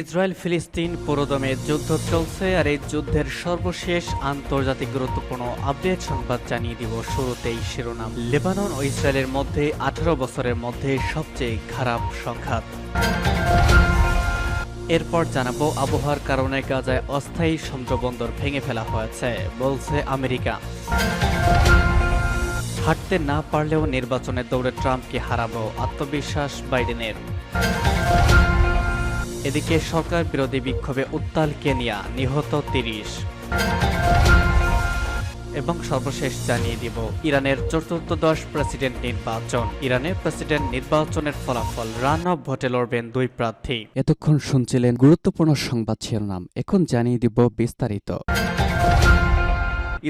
Israel ফিলিস্তিন পুরোদমে যুদ্ধ চলছে আর এই যুদ্ধের সর্বশেষ আন্তর্জাতিক গুরুত্বপূর্ণ আপডেট সংবাদ জানিয়ে দিব শুরুতেই শিরোনাম। লেবানন ও ইসরায়েলের মধ্যে আঠারো বছরের মধ্যে সবচেয়ে খারাপ সংঘাত। এরপর জানাব আবহাওয়ার কারণে গাজায় অস্থায়ী সমুদ্রবন্দর ভেঙে ফেলা হয়েছে, বলছে আমেরিকা। হাঁটতে না পারলেও নির্বাচনে দৌড়ে ট্রাম্পকে হারাবো আত্মবিশ্বাস বাইডেনের। এদিকে সরকার বিরোধী বিক্ষোভে উত্তাল কেনিয়া, নিহত তিরিশ। এবং সর্বশেষ জানিয়ে দিব, ইরানের চতুর্থদশ প্রেসিডেন্ট নির্বাচন। ইরানে প্রেসিডেন্ট নির্বাচনের ফলাফল রান অফ ভোটে লড়বেন দুই প্রার্থী। এতক্ষণ শুনছিলেন গুরুত্বপূর্ণ সংবাদ শিরোনাম। এখন জানিয়ে দিব বিস্তারিত।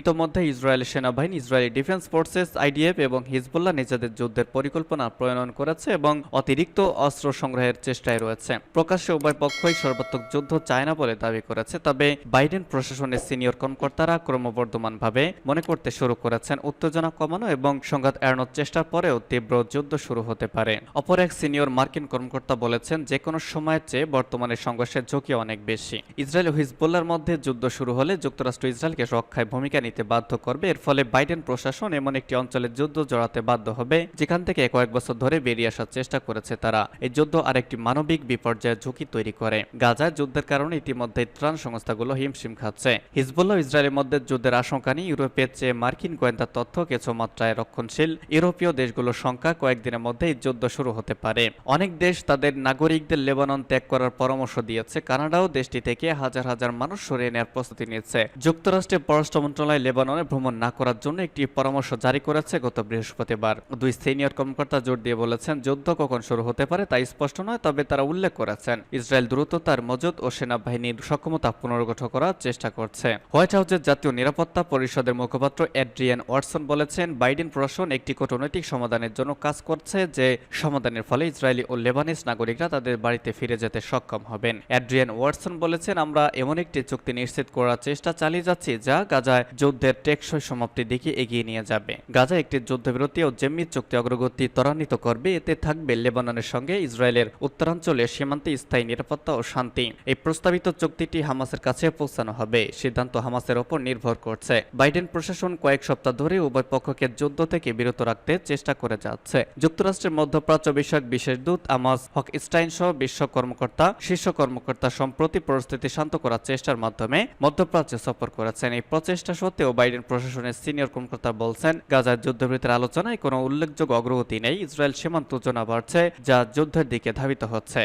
ইতোমধ্যে ইসরায়েল সেনাবাহিনী, ইসরায়েলি ডিফেন্স ফোর্সেস, আইডিএফ এবং হিজবুল্লাহ নিজেদের যুদ্ধের পরিকল্পনা প্রণয়ন করেছে এবং অতিরিক্ত অস্ত্র সংগ্রহের চেষ্টায় রয়েছে। প্রকাশ্যে উভয় পক্ষই সর্বাত্মক যুদ্ধ চায় না বলে দাবি করেছে, তবে বাইডেন প্রশাসনের সিনিয়র কর্মকর্তারা ক্রমবর্ধমানভাবে মনে করতে শুরু করেছেন উত্তেজনা কমানো এবং সংঘাত এড়ানোর চেষ্টার পরেও তীব্র যুদ্ধ শুরু হতে পারে। অপর এক সিনিয়র মার্কিন কর্মকর্তা বলেছেন যে কোনো সময়ের চেয়ে বর্তমানে সংঘর্ষের ঝুঁকি অনেক বেশি। ইসরায়েল ও হিজবুল্লার মধ্যে যুদ্ধ শুরু হলে যুক্তরাষ্ট্র ইসরায়েলকে রক্ষায় ভূমিকা নিতে বাধ্য করবে। এর ফলে বাইডেন প্রশাসন এমন একটি অঞ্চলে যুদ্ধ জড়াতে বাধ্য হবে, যেখান থেকে কয়েক বছর ধরে বেরিয়ে আসার চেষ্টা করেছে তারা। এই যুদ্ধ আরেকটি মানবিক বিপর্যয়ের ঝুঁকি তৈরি করে। গাজায় যুদ্ধের কারণে ইতিমধ্যে ত্রাণ সংস্থাগুলো হিমশিম খাচ্ছে। হিজবুল্লাহ ইসরায়েলের মধ্যে যুদ্ধের আশঙ্কা নিয়ে ইউরোপের চেয়ে মার্কিন গোয়েন্দা তথ্য কিছু মাত্রায় রক্ষণশীল। ইউরোপীয় দেশগুলোর সংখ্যা কয়েকদিনের মধ্যেই যুদ্ধ শুরু হতে পারে। অনেক দেশ তাদের নাগরিকদের লেবানন ত্যাগ করার পরামর্শ দিয়েছে। কানাডাও দেশটি থেকে হাজার হাজার মানুষ সরিয়ে নেওয়ার প্রস্তুতি নিচ্ছে যুক্তরাষ্ট্রের পররাষ্ট্র লেবাননে ভ্রমণ না করার জন্য একটি পরামর্শ জারি করেছে গত বৃহস্পতিবার। দুই সিনিয়র কর্মকর্তা জোর দিয়ে বলেছেন, যুদ্ধ কখন শুরু হতে পারে তা স্পষ্ট নয়, তবে তারা উল্লেখ করেছেন, ইসরায়েল দ্রুত তার মজুদ ও সেনাবাহিনীর সক্ষমতা পুনর্গঠন করার চেষ্টা করছে। হোয়াইট হাউসের জাতীয় নিরাপত্তা পরিষদের মুখপাত্র অ্যাড্রিয়ান ওয়াটসন বলেছেন, বাইডেন প্রশাসন একটি কূটনৈতিক সমাধানের জন্য কাজ করছে, যে সমাধানের ফলে ইসরায়েলি ও লেবানিস নাগরিকরা তাদের বাড়িতে ফিরে যেতে সক্ষম হবেন। অ্যাড্রিয়ান ওয়াটসন বলেছেন, আমরা এমন একটি চুক্তি নিশ্চিত করার চেষ্টা চালিয়ে যাচ্ছি, যা গাজায় যুদ্ধের টেকসই সমাপ্তির দিকে এগিয়ে নিয়ে যাবে। গাজা একটি যুদ্ধবিরতি ও জেম্মি চুক্তি অগ্রগতি ত্বরান্বিত করবে। এতে থাকবে লেবাননের সঙ্গে ইসরায়েলের উত্তরাঞ্চলে সীমান্তে স্থায়ী নিরাপত্তা ও শান্তি। এই প্রস্তাবিত চুক্তিটি হামাসের কাছে পৌঁছানো হবে। সিদ্ধান্ত হামাসের ওপর নির্ভর করছে। বাইডেন প্রশাসন কয়েক সপ্তাহ ধরে উভয় পক্ষকে যুদ্ধ থেকে বিরত রাখতে চেষ্টা করে যাচ্ছে। যুক্তরাষ্ট্রের মধ্যপ্রাচ্য বিষয়ক বিশেষ দূত আমাস হক স্টাইন সহ বিশ্ব কর্মকর্তা, শীর্ষ কর্মকর্তা সম্প্রতি পরিস্থিতি শান্ত করার চেষ্টার মাধ্যমে মধ্যপ্রাচ্য সফর করেছেন। এই প্রচেষ্টা সত্ত্বেও বাইডেন প্রশাসনের সিনিয়র কর্মকর্তা বলছেন, গাজার যুদ্ধবৃত্তের আলোচনায় কোনো উল্লেখযোগ্য অগ্রগতি নেই। ইসরায়েল সীমান্ত উত্তেজনা বাড়ছে, যা যুদ্ধের দিকে ধাবিত হচ্ছে।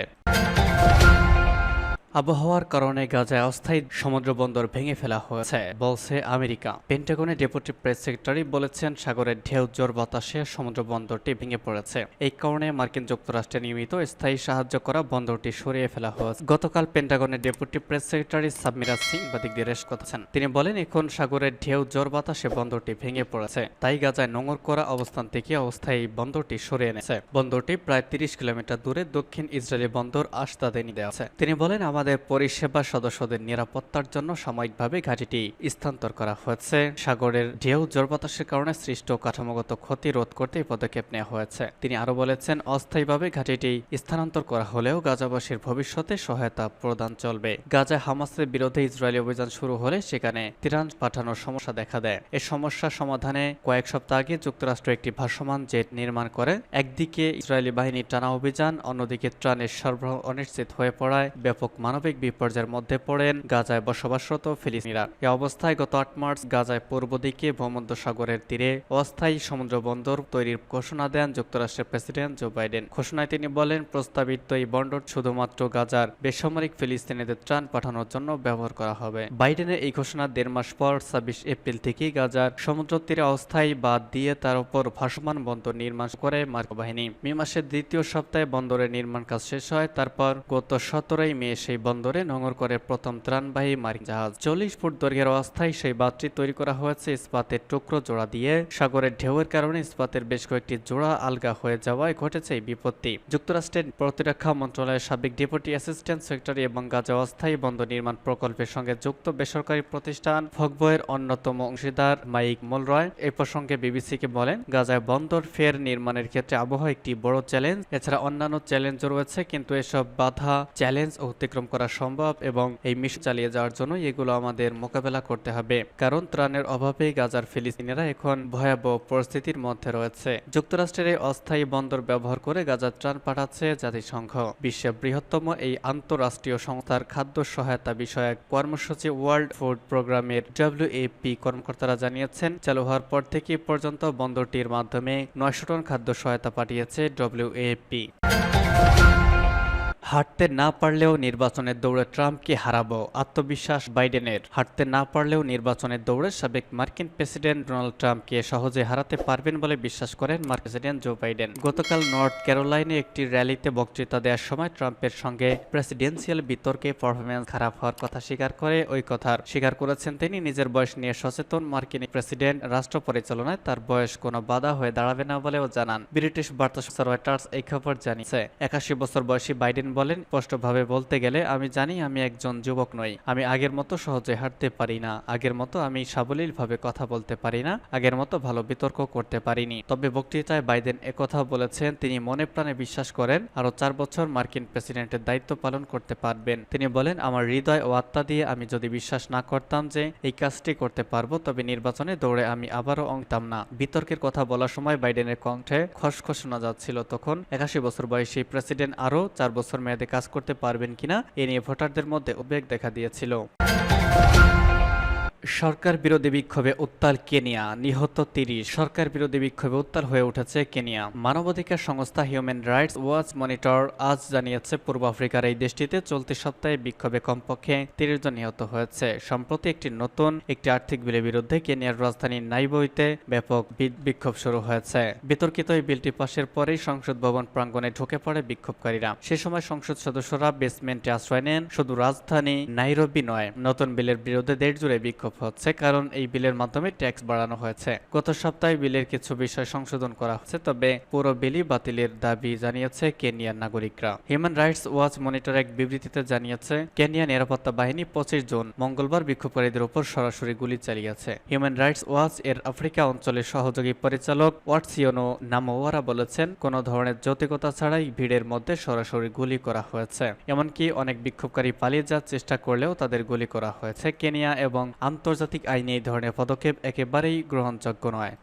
আবহাওয়ার কারণে গাজায় অস্থায়ী সমুদ্র বন্দর ভেঙে ফেলা হয়েছে, বলছে আমেরিকা। পেন্টাগনের ডেপুটি প্রেস সেক্রেটারি বলেছেন, সাগরের ঢেউ জোর বাতাসে সমুদ্র বন্দরটি ভেঙে পড়েছে। এই কারণে মার্কিন যুক্তরাষ্ট্রে নিয়মিত স্থায়ী সাহায্য করা বন্দরটি সরিয়ে ফেলা হয়েছে। গতকাল পেন্টাগনের deputy press secretary Sabrina Singh বাদিক রেশ করেছেন। তিনি বলেন, এখন সাগরের ঢেউ জোর বাতাসে বন্দরটি ভেঙে পড়েছে। তাই গাজায় নোংর করা অবস্থান থেকে অস্থায়ী বন্দরটি সরিয়ে এনেছে। বন্দরটি প্রায় তিরিশ কিলোমিটার দূরে দক্ষিণ ইসরায়েলি বন্দর আশতাদেনি দেওয়া আছে। তিনি বলেন আমাদের পরিষেবা সদস্যদের নিরাপত্তার জন্য সাময়িকভাবে ঘাঁটিটি স্থানান্তর করা হয়েছে। সাগরের ঢেউ জোর বাতাসের কারণে সৃষ্ট কাঠামোগত ক্ষতি রোধ করতে এই পদক্ষেপ নেওয়া হয়েছে। তিনি আরও বলেছেন, অস্থায়ীভাবে ঘাঁটিটি স্থানান্তর করা হলেও গাজাবাসীর ভবিষ্যতে সহায়তা প্রদান চলবে। গাজায় হামাসের বিরুদ্ধে ইসরায়েলি অভিযান শুরু হলে সেখানে তিরান পাঠানোর সমস্যা দেখা দেয়। এই সমস্যা সমাধানে কয়েক সপ্তাহ আগে যুক্তরাষ্ট্র একটি ভাসমান জেট নির্মাণ করে। একদিকে ইসরায়েলি বাহিনীর টানা অভিযান, অন্যদিকে ত্রাণের সরবরাহ অনিশ্চিত হয়ে পড়ায় ব্যাপক মানবিক বিপর্যয়ের মধ্যে পড়েন গাজায় বসবাসরত ফিলিস্তিনিরা। এ অবস্থায় গত আট মার্চ গাজায় পূর্ব দিকে ভূমধ্যসাগরের তীরে অস্থায়ী সমুদ্র বন্দর তৈরির ঘোষণা দেন যুক্তরাষ্ট্রের প্রেসিডেন্ট জো বাইডেন। ঘোষণায় তিনি বলেন, প্রস্তাবিত এই বন্দর শুধুমাত্র গাজার বেসামরিক ফিলিস্তিনিদের ত্রাণ পাঠানোর জন্য ব্যবহার করা হবে। বাইডেনের এই ঘোষণা দেড় মাস পর ছাব্বিশ এপ্রিল থেকেই গাজার সমুদ্র তীরে অস্থায়ী বাদ দিয়ে তার উপর ভাসমান বন্দর নির্মাণ করে মার্ক বাহিনী। মে মাসের দ্বিতীয় সপ্তাহে বন্দরের নির্মাণ কাজ শেষ হয়, তারপর গত সতেরোই মে সেই বন্দরে নোঙর করে প্রথম ত্রাণবাহী মার্কিন জাহাজ। চল্লিশ ফুট দৈর্ঘ্যের অস্থায়ী সেই বাঁধটি তৈরি করা হয়েছে ইস্পাতের টুকরো জোড়া দিয়ে। সাগরের ঢেউয়ের কারণে ইস্পাতের বেশ কয়েকটি জোড়া আলগা হয়ে যাওয়ায় ঘটেছে এই বিপত্তি। যুক্তরাষ্ট্রের প্রতিরক্ষা মন্ত্রণালয়ের সাবেক ডেপুটি অ্যাসিস্ট্যান্ট সেক্রেটারি এবং গাজা অস্থায়ী বন্দর নির্মাণ প্রকল্পের সঙ্গে যুক্ত বেসরকারি প্রতিষ্ঠান ফকবয়ের অন্যতম অংশীদার মাইক মোলরয় এই প্রসঙ্গে বিবিসিকে বলেন গাজায় বন্দর ফের নির্মাণের ক্ষেত্রে আবহাওয়া একটি বড় চ্যালেঞ্জ। এছাড়া অন্যান্য চ্যালেঞ্জও রয়েছে, কিন্তু এসব বাধা চ্যালেঞ্জ অতিক্রম করা সম্ভব এবং এই মিশন চালিয়ে যাওয়ার জন্য এগুলো আমাদের মোকাবেলা করতে হবে। কারণ ত্রাণের অভাবে গাজার ফিলিস্তিনিরা এখন ভয়াবহ পরিস্থিতির মধ্যে রয়েছে। যুক্তরাষ্ট্রের এই অস্থায়ী বন্দর ব্যবহার করে গাজার ত্রাণ পাঠাচ্ছে জাতিসংঘ। বিশ্বের বৃহত্তম এই আন্তঃরাষ্ট্রীয় সংস্থার খাদ্য সহায়তা বিষয়ক কর্মসূচি ওয়ার্ল্ড ফুড প্রোগ্রামের ডব্লিউএপি কর্মকর্তারা জানিয়েছেন, চালু হওয়ার পর থেকে পর্যন্ত বন্দরটির মাধ্যমে নয়শো টন খাদ্য সহায়তা পাঠিয়েছে ডব্লিউএপি হাঁটতে না পারলেও নির্বাচনের দৌড়ে ট্রাম্পকে হারাবো আত্মবিশ্বাস বাইডেনের। হাঁটতে না পারলেও নির্বাচনের দৌড়ে সাবেক মার্কিন প্রেসিডেন্ট ডোনাল্ড ট্রাম্পকে সহজে হারাতে পারবেন বলে বিশ্বাস করেন মার্কিন প্রেসিডেন্ট জো বাইডেন। গতকাল নর্থ ক্যারোলাইনে একটি র্যালিতে বক্তৃতা দেওয়ার সময় ট্রাম্পের সঙ্গে প্রেসিডেন্সিয়াল বিতর্কে পারফরমেন্স খারাপ হওয়ার কথা স্বীকার করে ওই কথার। স্বীকার করেছেন তিনি, নিজের বয়স নিয়ে সচেতন মার্কিন প্রেসিডেন্ট রাষ্ট্র পরিচালনায় তার বয়স কোনো বাধা হয়ে দাঁড়াবে না বলেও জানান। ব্রিটিশ বার্তা সংস্থা রয়টার্স এই খবর জানিয়েছে। একাশি বছর বয়সী বাইডেন বলেন, স্পষ্টভাবে বলতে গেলে আমি জানি আমি একজন যুবক নই। আমি আগের মতো সহজে হাঁটতে পারি না। আগের মতো আমি সাবলীলভাবে কথা বলতে পারি না। আগের মতো ভালো বিতর্ক করতে পারিনি। তবে বক্তৃতায় বাইডেন একথা বলেছেন, তিনি মনে প্রাণে বিশ্বাস করেন আরও চার বছর মার্কিন প্রেসিডেন্টের দায়িত্ব পালন করতে পারবেন। তিনি বলেন, আমার হৃদয় ও আত্মা দিয়ে আমি যদি বিশ্বাস না করতাম যে এই কাজটি করতে পারব, তবে নির্বাচনে দৌড়ে আমি আবারও অংতাম না। বিতর্কের কথা বলার সময় বাইডেনের কণ্ঠে খসখস শোনা যাচ্ছিল। তখন একাশি বছর বয়সী প্রেসিডেন্ট আরও চার বছর মেয়াদে কাজ করতে পারবেন কিনা এ নিয়ে ভোটারদের মধ্যে উদ্বেগ দেখা দিয়েছিল। সরকার বিরোধী বিক্ষোভে উত্তাল কেনিয়া, নিহত তিরিশ। সরকার বিরোধী বিক্ষোভে উত্তাল হয়ে উঠেছে কেনিয়া। মানবাধিকার সংস্থা হিউম্যান রাইটস ওয়াচ মনিটর আজ জানিয়েছে, পূর্ব আফ্রিকার এই দেশটিতে চলতি সপ্তাহে বিক্ষোভে কমপক্ষে তিরিশ জন নিহত হয়েছে। সম্প্রতি একটি নতুন, একটি আর্থিক বিলের বিরুদ্ধে কেনিয়ার রাজধানী নাইবইতে ব্যাপক বিক্ষোভ শুরু হয়েছে। বিতর্কিত এই বিলটি পাশের পরেই সংসদ ভবন প্রাঙ্গণে ঢুকে পড়ে বিক্ষোভকারীরা। সে সময় সংসদ সদস্যরা বেসমেন্টে আশ্রয় নেন। শুধু রাজধানী নাইরবি নয়, নতুন বিলের বিরুদ্ধে দেশ জুড়ে বিক্ষোভ হচ্ছে, কারণ এই বিলের মাধ্যমে ট্যাক্স বাড়ানো হয়েছে। গত সপ্তাহে বিলের কিছু বিষয় সংশোধন করা হচ্ছে, তবে পুরো বিলই বাতিলের দাবি জানিয়েছে কেনিয়ার নাগরিকরা। হিউম্যান রাইটস ওয়াচ মনিটর এক বিবৃতিতে জানিয়েছে কেনিয়া নিরাপত্তা বাহিনী পঁচিশ জুন মঙ্গলবার বিক্ষোভকারীদের উপর সরাসরি গুলি চালিয়েছে। হিউম্যান রাইটস ওয়াচ এর আফ্রিকা অঞ্চলের সহযোগী পরিচালক ওয়াটসিওনো নামোয়ারা বলেছেন, কোনো ধরনের যৌতিকতা ছাড়াই ভিড়ের মধ্যে সরাসরি গুলি করা হয়েছে। এমনকি অনেক বিক্ষোভকারী পালিয়ে যাওয়ার চেষ্টা করলেও তাদের গুলি করা হয়েছে। কেনিয়া এবং আন্তর্জাতিক আইনে এই ধরনের পদক্ষেপ একেবারেই গ্রহণযোগ্য নয়।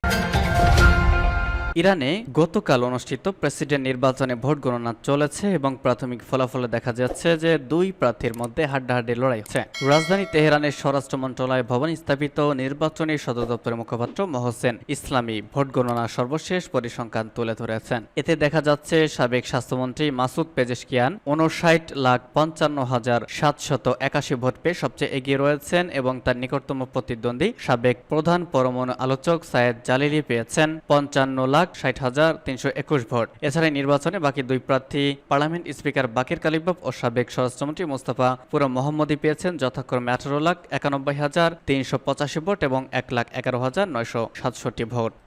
ইরানে গতকাল অনুষ্ঠিত প্রেসিডেন্ট নির্বাচনে ভোট গণনা চলেছে এবং প্রাথমিক ফলাফলে দেখা যাচ্ছে যে দুই প্রার্থীর মধ্যে হাড্ডাহাড্ডি লড়াই হচ্ছে। রাজধানী তেহরানের স্বরাষ্ট্র মন্ত্রণালয় ভবন স্থাপিত নির্বাচনী সদর দপ্তরের মুখপাত্র মহসেন ইসলামী ভোট গণনা সর্বশেষ পরিসংখ্যান তুলে ধরেছেন। এতে দেখা যাচ্ছে সাবেক স্বাস্থ্যমন্ত্রী মাসুদ পেজেশকিয়ান উনষাট লাখ পঞ্চান্ন হাজার সাতশত একাশি ভোট পেয়ে সবচেয়ে এগিয়ে রয়েছেন এবং তার নিকটতম প্রতিদ্বন্দ্বী সাবেক প্রধান পরমাণু আলোচক সায়েদ জালিলি পেয়েছেন পঞ্চান্ন লাখ ষাট হাজার তিনশো একুশ ভোট। এছাড়া নির্বাচনে বাকি দুই প্রার্থী পার্লামেন্ট স্পিকার বাকির কালিবাব ও সাবেক স্বরাষ্ট্রমন্ত্রী মোস্তফা পুরো মোহাম্মদী পেয়েছেন যথাক্রমে আঠারো লাখ একানব্বই হাজার তিনশো পঁচাশি ভোট এবং এক লাখ এগারো হাজার নয়শো সাতষট্টি ভোট।